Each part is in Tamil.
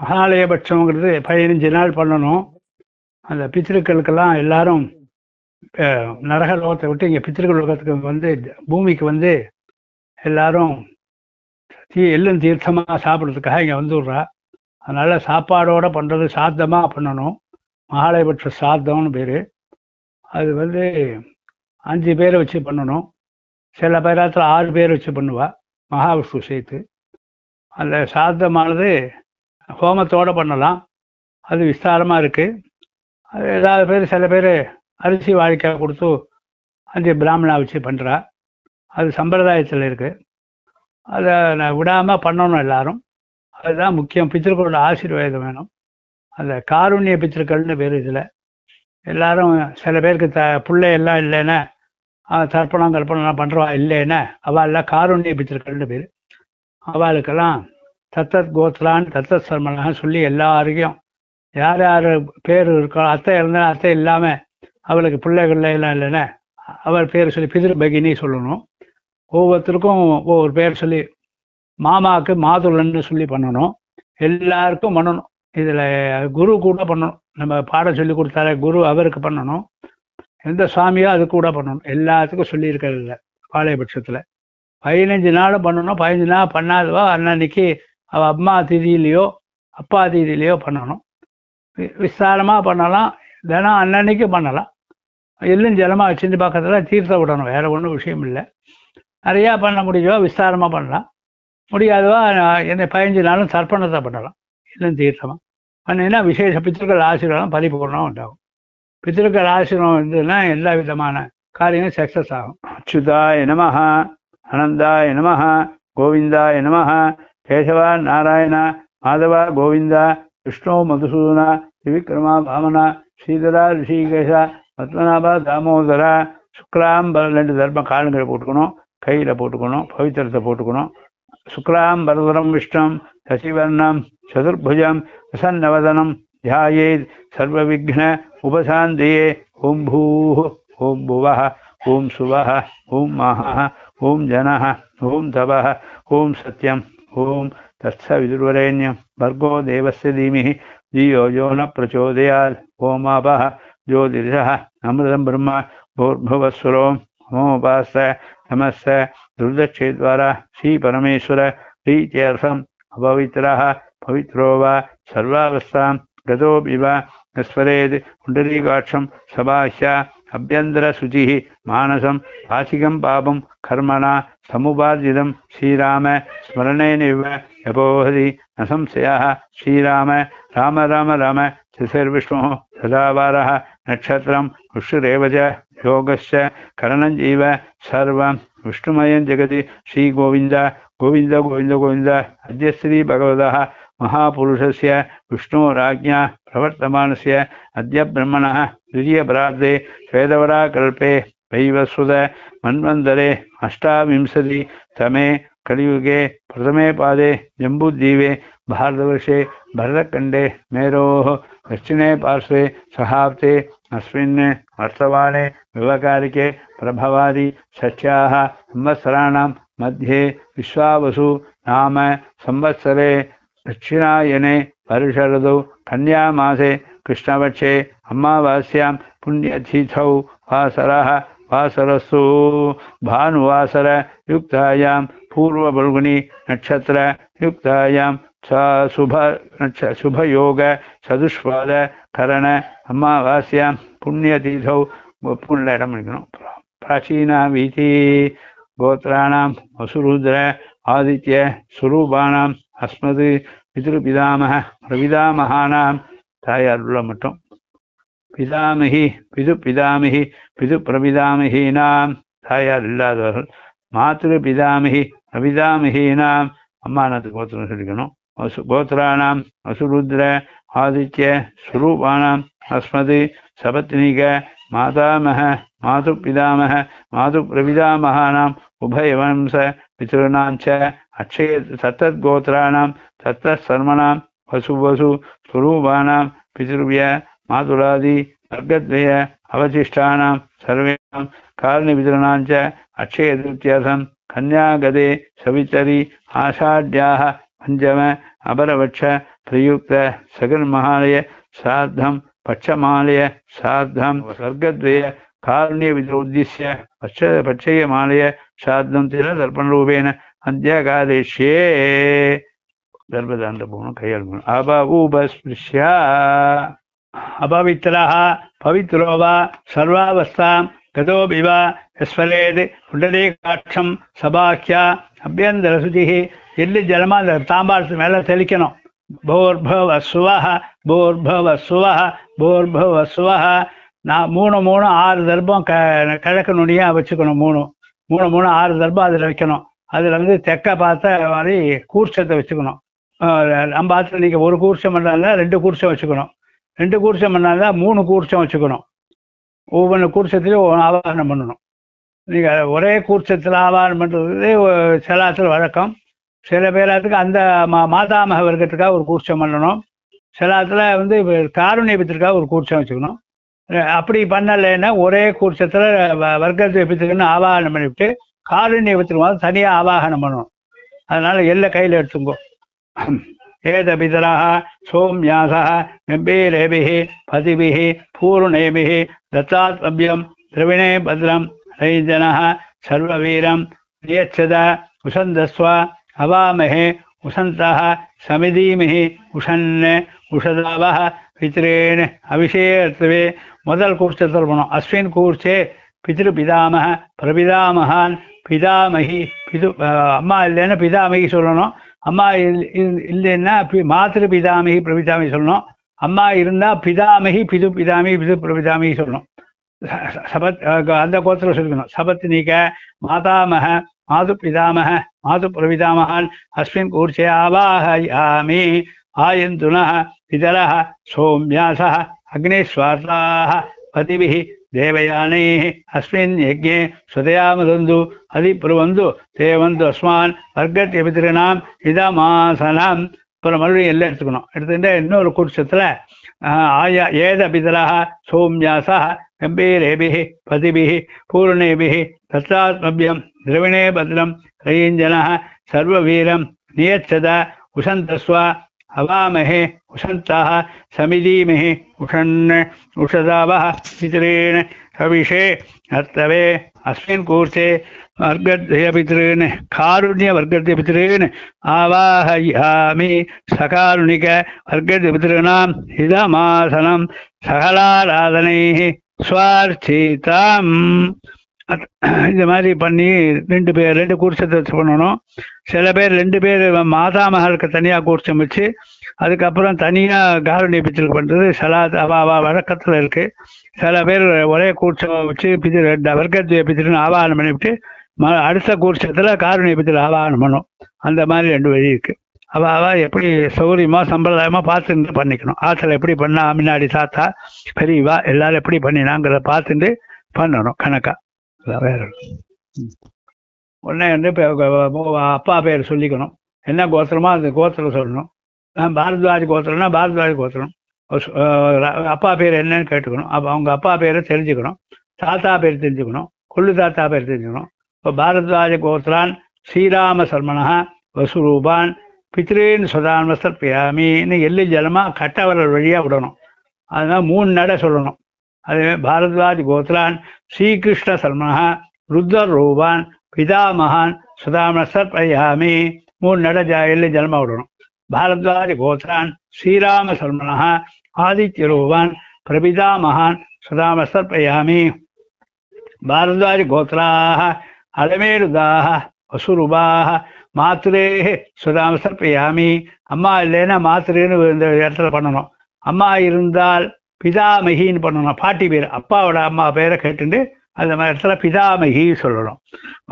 மகாலயபட்சங்கிறது பதினஞ்சு நாள் பண்ணணும். அந்த பித்திருக்களுக்கெல்லாம் எல்லாரும் நரக லோகத்தை விட்டு இங்கே பித்திருக்கள் லோகத்துக்கு வந்து பூமிக்கு வந்து எல்லாரும் தீ எள்ளும் தீர்த்தமாக சாப்பிட்றதுக்காக இங்கே வந்துடுறா. அதனால சாப்பாடோட பண்ணுறது சாத்தமாக பண்ணணும். மகாலயபட்ச சாத்தம்னு பேர். அது வந்து அஞ்சு பேரை வச்சு பண்ணணும். சில பேராத்தில் ஆறு பேர் வச்சு பண்ணுவா. மகாவிஷ்ணு சேர்த்து. அந்த சாத்தமானது ஹோமத்தோடு பண்ணலாம். அது விஸ்தாரமாக இருக்குது அது ஏதாவது பேர் சில பேர் அரிசி வாழைக்காய் கொடுத்து அந்த பிராமணா வச்சு பண்ணுறா அது சம்பிரதாயத்தில் இருக்குது அதை நான் விடாமல் பண்ணணும் எல்லாரும். அதுதான் முக்கியம். பித்திருக்களோட ஆசீர்வாதம் வேணும். அந்த காருண்ய பித்திருக்கள்னு பேர் இதில். எல்லாரும் சில பேருக்கு த பிள்ளை எல்லாம் இல்லைன்னா தர்ப்பணம் கற்பனைலாம் பண்ணுறவா இல்லைன்னா அவள் காருண்ய பித்திருக்கள்னு பேர். அவளுக்கெல்லாம் தத்தத் கோத்ரான்னு தத்தத் சர்மனாக சொல்லி எல்லாருக்கும் யார் யார் பேர் இருக்கோ அத்தை இருந்தாலும் அத்தை இல்லாமல் அவளுக்கு பிள்ளைகள் எல்லாம் இல்லைன்னா அவர் பேர் சொல்லி பிதிரு பகினி சொல்லணும். ஒவ்வொருத்தருக்கும் ஒவ்வொரு பேர் சொல்லி மாமாவுக்கு மாதுளன்னு சொல்லி பண்ணணும். எல்லாருக்கும் பண்ணணும். இதில் குரு கூட பண்ணணும். நம்ம பாடம் சொல்லி கொடுத்தாரு குரு அவருக்கு பண்ணணும். எந்த சுவாமியோ அது கூட பண்ணணும். எல்லாத்துக்கும் சொல்லியிருக்கிறது இல்லை. பாளையபட்சத்தில். பதினஞ்சு நாளும் பண்ணணும். பதினஞ்சு நாள் பண்ணாதவா? அன்னன்னைக்கு அவள் அம்மா திதியிலையோ அப்பா திதியிலையோ பண்ணணும். வி- பண்ணலாம். தினம் அன்னன்னைக்கு பண்ணலாம். எள்ளும் ஜலமாக வச்சுட்டு பக்கத்தில் தீர்த்த விடணும். வேற ஒன்றும் விஷயம் இல்லை. நிறையா பண்ண முடியவா விஸ்தாரமாக பண்ணலாம். முடியாதவா என்ன பதினஞ்சு நாளும் தர்ப்பணத்தை பண்ணலாம். எள்ளும் தீர்த்தமாக பண்ணினா விசேஷ பித்திருக்கள் ஆசீர்வாதம் பரிபூர்ணம் உண்டாகும் பித்திருக்கள் ஆசீர்வாதம் இருந்ததுன்னா எல்லா விதமான காரியங்களும் சக்ஸஸ் ஆகும். அச்சுதாய நமஹ அனந்தாய நமஹ கோவிந்தாய நமஹ கேசவா நாராயணா மாதவா கோவிந்தா விஷ்ணு மதுசூதனா திவிக்ரமா பாமனா ஸ்ரீதரா ரிஷிகேஷா பத்மநாபா தாமோதரா சுக்லாம்பரம் ரெண்டு தர்ம காலங்களை போட்டுக்கணும். கையில் போட்டுக்கணும். பவித்திரத்தை போட்டுக்கணும். சுக்லாம்பரதரம் விஷ்ணம் சசிவர்ணம் சதுர்புஜம் பிரசன்னவதனம் தியாயேத் சர்வவிக்ன உபசாந்தியே ஓம் பூ ஓம் புவः ஓம் சுவ ஓம் மஹः ஓம் ஜன ஓம் தவ ஓம் சத்யம். ஓம் तत्सविदुर्वरेण्यं भर्गो देवस्य धीमहि धियो यो न प्रचोदयात्। ओमापः ज्योतिषः अमृतं ब्रह्म भूर्भुवस्वरो। नमोपास नमस्य दुर्दक्षेद्वारा श्रीपरमेश्वर प्रीत्यर्थम् अपवित्रः पवित्रो वा सर्वावस्थां गतोऽपि वा। स्मरेत् पुण्डरीकाक्षं सभाह्य अभ्यन्तरशुचिः, मानसं वाचिकं पापं, कर्मणा, समुपार्जितं, श्रीराम स्मरणेनैव यपोहति न संशयः, श्रीराम, राम राम राम तिथिर्विष्णुः सदावारः, नक्षत्रं, विष्णुरेव च, योगश्च, करणञ्जीव, सर्वं, विष्णुमयं जगति, श्रीगोविन्द, गोविन्द गोविन्द गोविन्द, अद्य श्रीभगवतः महापुरुषस्य विष्णोराज्ञा प्रवर्तमानस्य अद्य ब्रह्मणः द्वितीयपरार्धे श्वेतवराकल्पे वैवस्वत मन्वन्तरे अष्टाविंशति तमे कलियुगे प्रथमे पादे जम्बूद्वीपे भारतवर्षे भरतखण्डे मेरोः दक्षिणे पार्श्वे सहाब्दे अस्मिन् वर्तमाने विवकारिके प्रभवादि षष्ट्याः संवत्सराणां मध्ये विश्वावसु नाम संवत्सरे दक्षिणाने परशरद कन्यामासे कृष्णपक्षे पुण्यतिथ पुण्यतिथौ वासरसु वासरस्तु। भानुवासरयुक्तायां पूर्वभुगुनी नक्षत्रयुक्तायां सा शुभ शुभयोग सदुष्पादकरण अमावास्यां पुण्यतिथौ। पुण्डं प्राचीना वीति गोत्राणां वसुरुद्र आदित्य स्वरूपाणाम् अस्मद् சுரூபானாம் அஸ்மது பிரபிதாமகானாம் தாயார் உள்ள மட்டும். பிதாமகி பிது பிதாமகி பிது பிரபிதாமகினாம் தாயார் இல்லாதவர்கள். மாத்திரு பிதாமகி பிரபிதாமகினாம் அம்மானத்து கோத்திரம் சொல்லிக்கணும். வசு கோத்திராணாம் வசுருத்ர ஆதித்ய சுரூபானாம் அஸ்மது சபத்னிக மாதாமக மாது பிதாமக மாது பிரபிதாமகானாம் உபயவம்ச பிதॄணாம் ச அக்ஷய தத்தத் கோத்திராணாம் தத்தத் சர்மணாம் வசு வசு ஸ்வரூபானாம் பிதிருவிய மாதுலாதி வர்க்கத்வய அவசிஷ்டானாம் சர்வேணாம் காரணிவிதரணாஞ்ச அக்ஷய திருத்தியசம் கன்யாகதே சவித்தரி ஆஷாட்யாக பஞ்சம அபரவட்ச பிரயுக்த சகன்மகாலய சார்த்தம் பட்சமாலய சார்த்தம் ஸ்வர்கத்வய காருண்ய விதோத்திய பட்ச பட்சயமாலய சார்த்தம் தில தர்ப்பணரூபேண அத்தியகாதிஷே கர்ப்பதாந்த பூனம் கையால் அபூபஸ்பிருஷ்யா அபவித்திரா பவித்ரோவா சர்வாவஸ்தாம் கதோபிவா எஸ்வரேது உடலே காட்சம் சபாக்கியா அபியந்தர சுதிகி எள்ளு ஜலமாக அந்த தாம்பாரத்து மேலே தெளிக்கணும். போர்பவ சுவஹ போர்பவ சுவஹ போர்பவ சுவஹ. நான் மூணு மூணு ஆறு தர்பம் க கிழக்கு நுனியாக வச்சுக்கணும் மூணு. மூணு மூணு ஆறு தர்பம் அதில் வைக்கணும். அதில் வந்து தெக்க பார்த்த மாதிரி கூர்ச்சத்தை வச்சுக்கணும். நம்ம ஆற்றுல நீங்கள் ஒரு கூர்ச்சம் பண்ணால ரெண்டு கூர்ச்சம் வச்சுக்கணும். ரெண்டு கூர்ச்சம் பண்ணால மூணு கூர்ச்சம் வச்சுக்கணும். ஒவ்வொன்று கூர்ச்சத்துலையும் ஒவ்வொரு ஆவாகனம் பண்ணணும். நீங்கள் ஒரே கூர்ச்சத்தில் ஆவாகனம் பண்ணுறது சிலாத்தில் வழக்கம். சில பேராத்துக்கு அந்த மா மாதாமக வர்க்கத்துக்காக ஒரு கூர்ச்சம் பண்ணணும். சிலாத்தில் வந்து காருண்யபத்திற்காக ஒரு கூர்ச்சம் வச்சுக்கணும். அப்படி பண்ணலைன்னா ஒரே கூர்ச்சத்தில் வர்க்கத்தை எப்பித்துக்குன்னு ஆவாகனம் பண்ணிவிட்டு காரண்ய வித்திரமாவது தனியாக ஆவாகனம் பண்ணணும் அதனால எல்லை கையில் எடுத்துங்கோ ஏதபிதராக சோம்யாசா கம்பீரேபிகி பதிபிகி பூர்ணேபிகி தத்தாத்மபியம் திரவிணே பத்ரம் ரைஜனா சர்வவீரம் நியச்சத உசந்தஸ்வ அவாமகே உசந்தः சமிதீமிகி உஷன் உஷதாவக பித்ரேன் அபிஷேர்த்தவே முதல் கூர்ச்சத்தில் போனோம் அஸ்வின் கூர்ச்சே பிதிருபிதாமக பிரபிதாமகான் பிதாமகி பிது அம்மா இல்லைன்னா பிதாமகி சொல்லணும். அம்மா இல்லைன்னா மாத்திரு பிதாமகி பிரபிதாமகி சொல்லணும். அம்மா இருந்தால் பிதாமகி பிது பிதாமகி பிது பிரபிதாமகி சொல்லணும். சபத் அந்த கோத்திரம் சொல்லிக்கணும். சபத்னிக மாதாமக மாது பிதாமக மாது பிரபிதாமகான் அஸ்மின் கூர்ச்சே ஆவாஹயாமி ஆயந்துனः பிதரः சோம்யாசः அக்னிஸ்வார்த்தாः பதிभिः ದೇವಯಾನೇ ಅಸ್ಮಿನ್ ಯಜ್ಞೆ ಸ್ವದಯಾಮದಂದು ಅಧಿಪುರವಂದು தே வந்து அஸ்மான் வர்க்கத்தை பித்திருநாம் இதமாசனாம். அப்புறம் மறுபடியும் எல்லாம் எடுத்துக்கணும். எடுத்துட்டு இன்னொரு குருஷத்தில் ஆயா ஏத பிதராக சோம்யாசா கம்பீரேபி பதிபி பூர்ணேபி தத்தாத்மபியம் திரவிணே பத்ரம் ரயஞ்சன சர்வவீரம் நியச்சத உசந்தஸ்வ हवामहे उषन्ताः समिदीमहि उषण उषदाव पितॄन् हविषे हर्तवे, अस्मिन् कूर्चे वर्गद्वयपितॄन्, कारुण्यवर्गद्वयपितॄन्, आवाहयामि सकारुणिकवर्गद्वयपितॄणाम् हितमासनं, सकलाराधनैः स्वार्थिताम्। இந்த மாதிரி பண்ணி ரெண்டு பேர் ரெண்டு கூர்ச்சத்தை பண்ணணும் சில பேர் ரெண்டு பேர் மாதா மகளுக்கு தனியாக கூர்ச்சம் வச்சு அதுக்கப்புறம் தனியாக காரணி பிச்சல் பண்ணுறது சலாத் அவா வழக்கத்தில் இருக்குது சில பேர் ஒரே கூர்ச்சம் வச்சு பிச்சு ரெண்டு வர்க்கத்துவ பித்திருன்னு ஆவாகனம் பண்ணிவிட்டு ம அடுத்த கூர்ச்சத்தில் காரணி பிச்சல் ஆவாகனம் பண்ணும். அந்த மாதிரி ரெண்டு வழி இருக்குது அவா எப்படி சௌரியமாக சம்பிரதாயமாக பார்த்துட்டு பண்ணிக்கணும். ஆற்றுல எப்படி பண்ணா முன்னாடி தாத்தா பெரியவா எல்லாரும் எப்படி பண்ணினாங்கிறத பார்த்துட்டு பண்ணணும் கணக்காக வேற உடனே வந்து இப்போ அப்பா பேர் சொல்லிக்கணும். என்ன கோத்திரமோ அந்த கோத்திரம் சொல்லணும். பாரத்வாஜ் கோத்திரம்னா பாரத்வாஜ் கோத்திரம். அப்பா பேர் என்னன்னு கேட்டுக்கணும். அப்போ அவங்க அப்பா பேரை தெரிஞ்சுக்கணும். தாத்தா பேர் தெரிஞ்சுக்கணும். கொள்ளு தாத்தா பேர் தெரிஞ்சுக்கணும். இப்போ பாரத்வாஜ கோத்திரான் ஸ்ரீராம சர்மனா வசுரூபான் பித்ரேன்னு சுதான்ம பியாமின்னு எள்ளு ஜலமாக கட்டவரல் வழியாக விடணும். அதனால் மூணு நடை சொல்லணும். அதே பாரத்வாஜ் கோத்ரான் ஸ்ரீகிருஷ்ண சர்மனா ருத்ர ரூபான் பிதாமகான் சுதாமசர் பயாமி மூணு நட ஜ எள்ளி விடணும். பாரத்வாஜ் கோத்ரான் ஸ்ரீராம சர்மனா ஆதித்ய ரூபான் பிரபிதாமகான் சுதாமசர் பயாமி பாரத்வாஜ் கோத்ராக அலமேருதாக வசுருபாக மாத்திரே சுதாமசர் பயாமி அம்மா இல்லைன்னா மாத்திரேன்னு இந்த இடத்துல பண்ணணும். அம்மா இருந்தால் பிதாமகின்னு பண்ணணும். பாட்டி பேர் அப்பாவோட அம்மா பேரை கேட்டுட்டு அந்த மாதிரி இடத்துல பிதாமகி சொல்லணும்.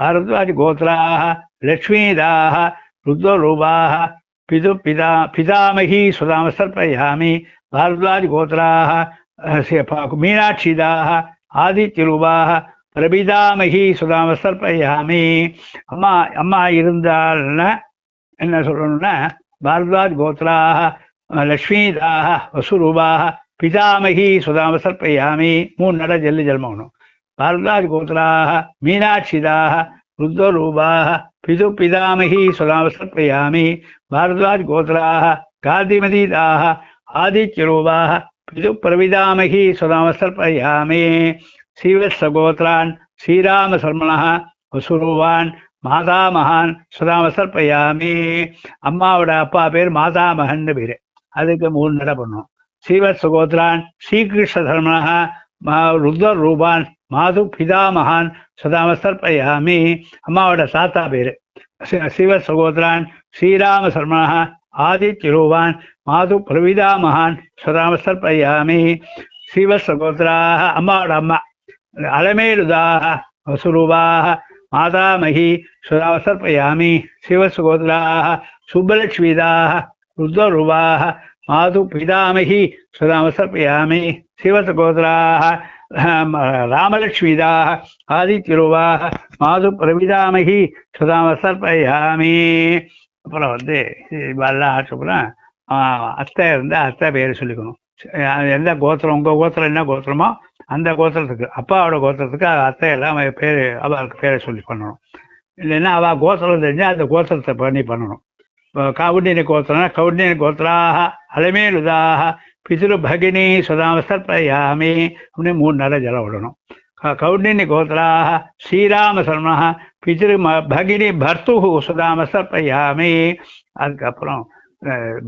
பாரத்வாஜ் கோத்ராக லக்ஷ்மிதாக ருத்வரூபாக பிது பிதா பிதாமகி சுதாம சர்ப்பயாமி பாரத்வாஜ் கோத்ராக அஹ், சி- ப- மீனாட்சிதாக ஆதித்யரூபாக பிரபிதாமகி சுதாம சர்ப்பயாமி. அம்மா அம்மா இருந்தால்னா என்ன சொல்லணும்னா பாரத்வாஜ் கோத்ராக லக்ஷ்மிதாக வசுரூபாக பிதாமகி சுதாம சர்ப்பயாமி. மூணு நட ஜல்லி ஜல்மகனும். பாரதாதி கோத்திராக மீனாட்சிதாக ருத்வரூபாக பிது பிதாமகி சுதாம சர்ப்பயாமி. பாரதாதி கோத்திராக காந்திமதீதாக ஆதித்யரூபாக பிது பிரவிதாமகி சுதாம சர்ப்பயாமி. சீவத்சகோத்திரான் ஸ்ரீராமசர்மணா வசுருவான் மாதாமகான் சுதாமசர்ப்பயாமி அம்மாவோட அப்பா பேர் மாதாமகன் பேர். அதுக்கு மூணு நட பண்ணும். ஸ்ரீவத் சுகோத்ரான் ஸ்ரீகிருஷ்ண தர்மனः ருத்ர ரூபான் மாது பிதாமகான் சதாம சுதாமசர்ப்பயாமி அம்மாவோட தாத்தா பேர். ஸ்ரீவத் சுகோத்ரான் ஸ்ரீராம சர்மனः ஆதித்யரூபான் மாது பிரவிதாமகான் சுதாமசர்ப்பயாமி ஸ்ரீவத் சுகோத்ராக அம்மாவோட அம்மா. அலமேலுதாக வசுரூபாக மாதாமகி சுதாவசர்ப்பயாமி சிவசுகோதராः சுப்பலட்சுமிதாக ருத்ரரூபாः மாது பிதாமகி சுதாவசர்ப்பயாமி சிவசுகோதராः ராமலட்சுமிதாக ஆதித்யரூபாः மாது பிரவிதாமகி சுதாமசர்பயாமி அப்புறம் வந்து இதெல்லாம் அப்புறம் அத்தை இருந்தால் அத்தை பேர் சொல்லிக்கணும். எந்த கோத்திரம் உங்கள் கோத்திரம் என்ன கோத்திரமோ அந்த கோத்திரத்துக்கு அப்பாவோட கோத்திரத்துக்கு அத்தை எல்லாம் பேர் அவளுக்கு பேரை சொல்லி பண்ணணும். இல்லைன்னா அவள் கோத்திரம் தெரிஞ்சால் அந்த கோத்திரத்தை பண்ணி பண்ணணும். கவுண்டினி கோத்திரம்னா கவுண்டினி கோத்திராக அலமேலுதாக பிதிரு பகினி சுதாமசர்ப்பயாமி அப்படின்னு மூணு நேரம் ஜலம் விடணும். கவுண்டினி கோத்திராக ஸ்ரீராம சர்ம பிதிரு பகினி பர்த்து சுதாமசர்ப்பயாமி அதுக்கப்புறம்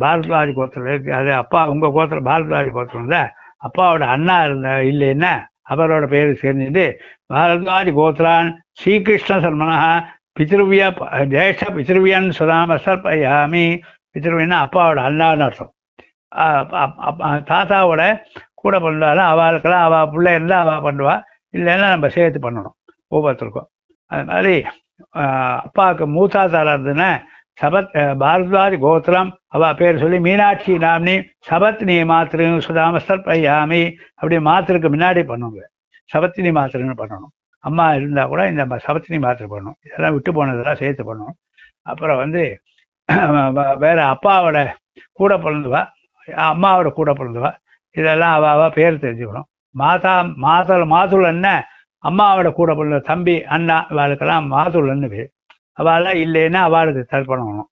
பாரத்வாஜ் கோத்திரம் இருக்கு. அது அப்பா உங்கள் கோத்திரம் பாரத்வாஜ் கோத்திரம் தான் அப்பாவோட அண்ணா இருந்த இல்லைன்னா அவரோட பேர் சேர்ந்துட்டு பாரத்வாஜ் கோத்ரான் ஸ்ரீகிருஷ்ண சர்மனா பித்ருவிய ஜேஷ்ட பித்ருவியன் சுதாம சர்பயாமி பித்ருவியன்னா அப்பாவோட அண்ணான்னு அர்த்தம். தாத்தாவோட கூட பண்ணாலும் அவளுக்கெல்லாம் அவள் பிள்ளை இருந்தால் அவள் பண்ணுவா. இல்லைன்னா நம்ம சேர்த்து பண்ணணும் ஒவ்வொருத்தருக்கும். அது மாதிரி அப்பாவுக்கு மூத்தாத்தால இருந்துன்னா சபத் பாரத்வாஜ் கோத்திரம் அவ பேர் சொல்லி மீனாட்சி நாமினி சபத்னி மாத்திரு சுதாமஸ்தர் பையாமி அப்படி மாத்திருக்கு முன்னாடி பண்ணுவாங்க. சபத்தினி மாத்திரன்னு பண்ணணும். அம்மா இருந்தா கூட இந்த சபத்தினி மாத்திரை பண்ணணும் இதெல்லாம் விட்டு போனதெல்லாம் சேர்த்து பண்ணணும் அப்புறம் வந்து வேற அப்பாவோட கூட பிறந்தவா அம்மாவோட கூட பிறந்தவா இதெல்லாம் அவ அவ பேர் தெரிஞ்சுக்கணும். மாதா மாதல் அண்ணன் அம்மாவோட கூட பிறந்த தம்பி அண்ணா இவாளுக்கெல்லாம் மாதுளன்னு பேர். அவளாம் இல்லைன்னா அவளுக்கு தர்ப்பணம்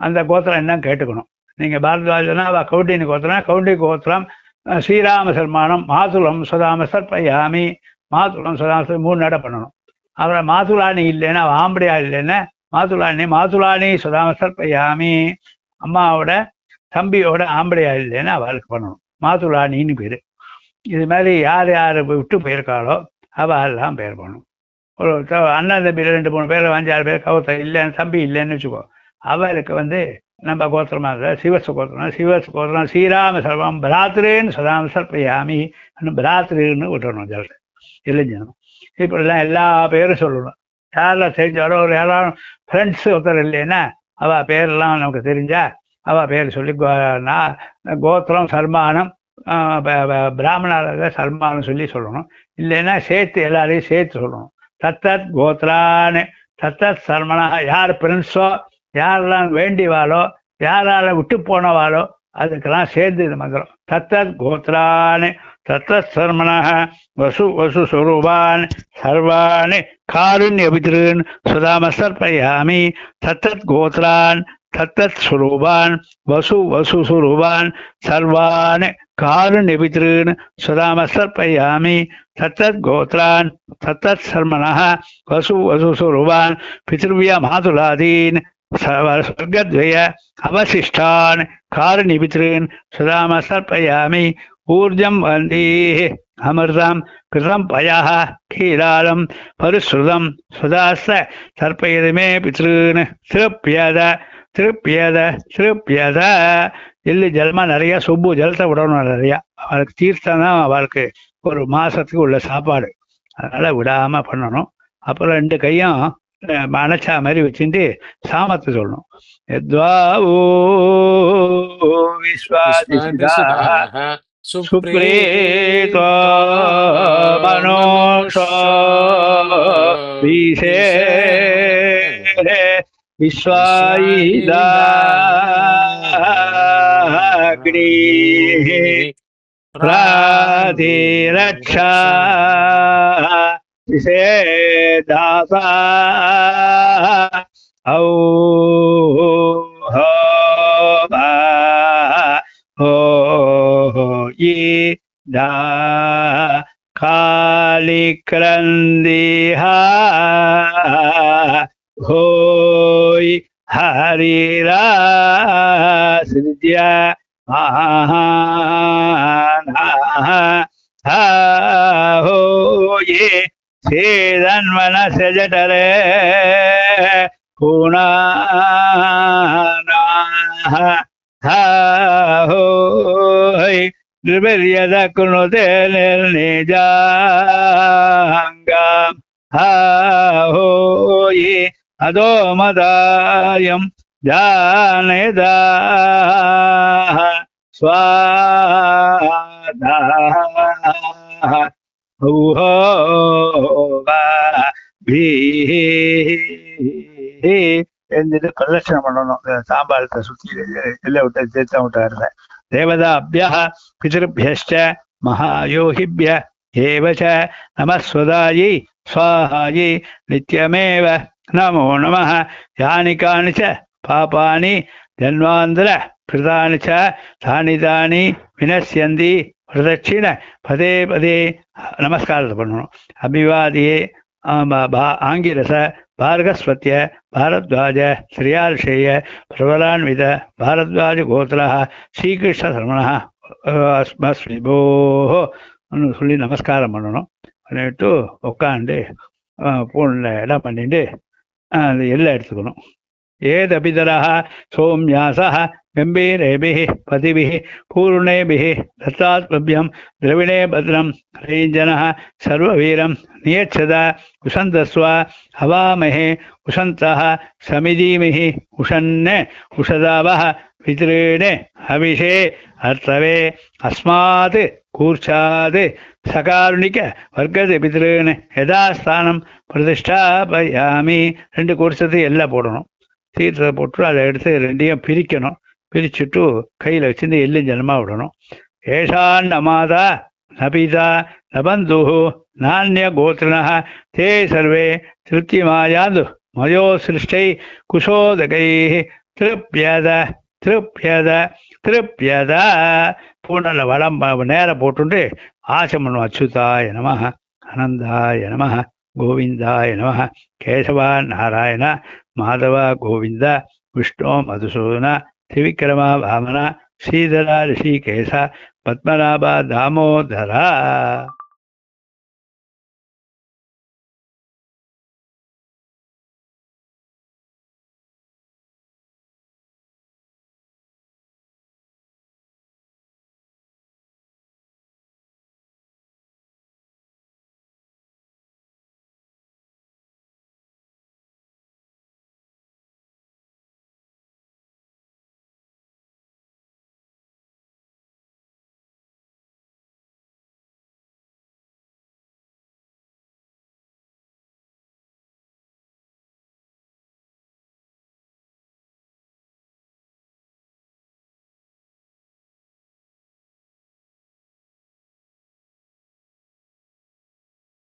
அந்த கோத்திரம் என்னன்னு கேட்டுக்கணும். நீங்கள் பாரத்வாஜனா அவள் கவுண்டின்னு கோத்திரம் கவுண்டி கோத்திரம் ஸ்ரீராம சர்மானம் மாதுளம் சுதாம சர்ப்பயாமி மாசுலம் சதாசுரம் மூணு நடை பண்ணணும். அப்புறம் மாதுளானி இல்லைன்னா ஆம்படியா இல்லைன்னா மாதுளானி மாதுளானி சுதாம பையாமி அம்மாவோட தம்பியோட ஆம்படியா இல்லைன்னா அவளுக்கு பண்ணணும். மாதுளானின்னு பேர். இது மாதிரி யார் யார் விட்டு போயிருக்காளோ அவெல்லாம் எல்லாம் பேர் பண்ணும். ஒரு அண்ணன் தம்பி ரெண்டு மூணு பேர் அஞ்சாறு பேர் கவுத்த இல்லைன்னு தம்பி இல்லைன்னு வச்சுக்கோ அவருக்கு வந்து நம்ம கோத்திரமா இருக்கிற சிவச கோத்திரம் சிவச கோத்திரம் ஸ்ரீராம சர்வம் பிராத்திரேன்னு சதாம் சர்பயாமி பிராத்திரின்னு விட்டுறணும் ஜலத்தை இளைஞனும் இப்படிலாம் எல்லா பேரும் சொல்லணும். யாரெல்லாம் தெரிஞ்சாலும் ஒரு யாரும் ஃப்ரெண்ட்ஸ் ஒருத்தர் இல்லைன்னா அவள் பேரெல்லாம் நமக்கு தெரிஞ்சா அவள் பேர் சொல்லி கோத்திரம் சல்மானம் பிராமணால சல்மானம் சொல்லி சொல்லணும். இல்லைன்னா சேர்த்து எல்லாரையும் சேர்த்து சொல்லணும். தத்தத் கோத்ரான்னு தத்தத் சல்மனா யார் பிரின்ஸோ யாரெல்லாம் வேண்டிவாளோ யாரால விட்டு போனவாளோ அதுக்கெல்லாம் சேர்ந்து இது மந்திரம். தத்தத் கோத்ரான்னு தத்தத் சர்மனः வசு வசு சுரூபான் சர்வாணி காருண்யபிதிருன் சுதாம சர்ப்பயாமி தத்தத் கோத்ரான் தத்தத் சுரூபான் வசு வசு சுரூபான் சர்வாணி காருண்யபிதிருன் சுதாம சர்ப்பயாமி தத்தத் கோத்ரான் ஊர்ஜம் வந்தி. அமிர்தம் கிருதம் பயாக கீழாலம் பரிசுதம் சுதாச சர்ப்பயதுமே பித்ருன்னு திருப்பியத திருப்பியத திருப்பியத. எள்ளு ஜலமா நிறைய சுப்பு ஜலத்தை விடணும் நிறையா. அவளுக்கு தீர்த்தம் தான் அவளுக்கு ஒரு மாசத்துக்கு உள்ள சாப்பாடு. அதனால விடாம பண்ணணும். அப்புறம் ரெண்டு கையும் அணைச்சா மாதிரி வச்சுட்டு சாமத்தை சொல்லணும். எத்வாவோ விஸ்வாதிசிதா सुप्रेत मनुष विषे विश्वाग्नि प्राधिरक्षा विषे दासा औ ida kali krandiha hoy harira sridya mahana hoye சேதன்மன செஜடரே Guna ಬೆರಿಯದಕ್ಕುನು ನಿಜಾಂಗ ಹೋಯಿ ಅದೋ ಮದಾಯಂ ಜಾನದ ಸ್ವಾದ எழுந்துட்டு பிரதட்சணம் பண்ணணும் சாம்பாரத்தை சுற்றி எல்லாம் விட்டு சேர்த்தா விட்டு தேவதாபியா பிதிருபியஷ்ட மகாயோகிபிய ஏவச்ச நமஸ்வதாயி சுவாஹாயி நித்யமேவ நமோ நம யானி காணி ச பாபானி ஜன்மாந்திர பிரதானி ச தானி தானி வினசியந்தி பிரதட்சிண பதே பதே நமஸ்காரத்தை பண்ணணும் அபிவாதியே ஆங்கிலச பார்கஸ்வத்திய பாரத்வாஜ ஸ்ரீயார்ஷேய பிரபலான்வித பாரத்வாஜ கோத்திரா ஸ்ரீகிருஷ்ண சரமணா அஸ்மஸ்விபோஹ சொல்லி நமஸ்காரம் பண்ணணும். பண்ணிவிட்டு உட்காந்து பூனில் எல்லாம் பண்ணிட்டு அந்த எல்லாம் எடுத்துக்கணும். ஏதபிதரா சோம்யாசா गम्भीरेभिः पतिभिः पूर्णेभिः दत्तात्मभ्यं द्रविणे भद्रं रञ्जनः सर्ववीरं नियच्छद उशन्तस्व हवामहे उशन्तः समिधीमिः उषन् उषदावः पितॄणे हविषे अर्थवे अस्मात् कूर्चात् சகாருணிக்க வர்க்கத்து பித்திருன்னு யதாஸ்தானம் பிரதிஷ்டாபயாமி ரெண்டு கூர்ச்சத்தை எல்லாம் போடணும் தீர்த்தத்தை போட்டு அதை எடுத்து ரெண்டையும் பிரிக்கணும் பிரிச்சுட்டு கையில் வச்சுருந்து எல்லும் ஜனமாக விடணும். ஏஷான் மாதா நபிதா நபந்து நானிய கோத்திரண தே சர்வே திருப்திமாயாது மயோ சிருஷ்டை குஷோதகை திருப்பியத திருப்பியத திருப்பியத பூனல வளம் நேரம் போட்டுண்டு ஆசை பண்ணும் அச்சுதாய நம அனந்தாய நம கோவிந்தாய நம கேசவா நாராயண மாதவா கோவிந்த விஷ்ணு மதுசூதன त्रिविक्रमा भामना श्रीधरा ऋषि कैसा पद्मनाभा दामोदरा।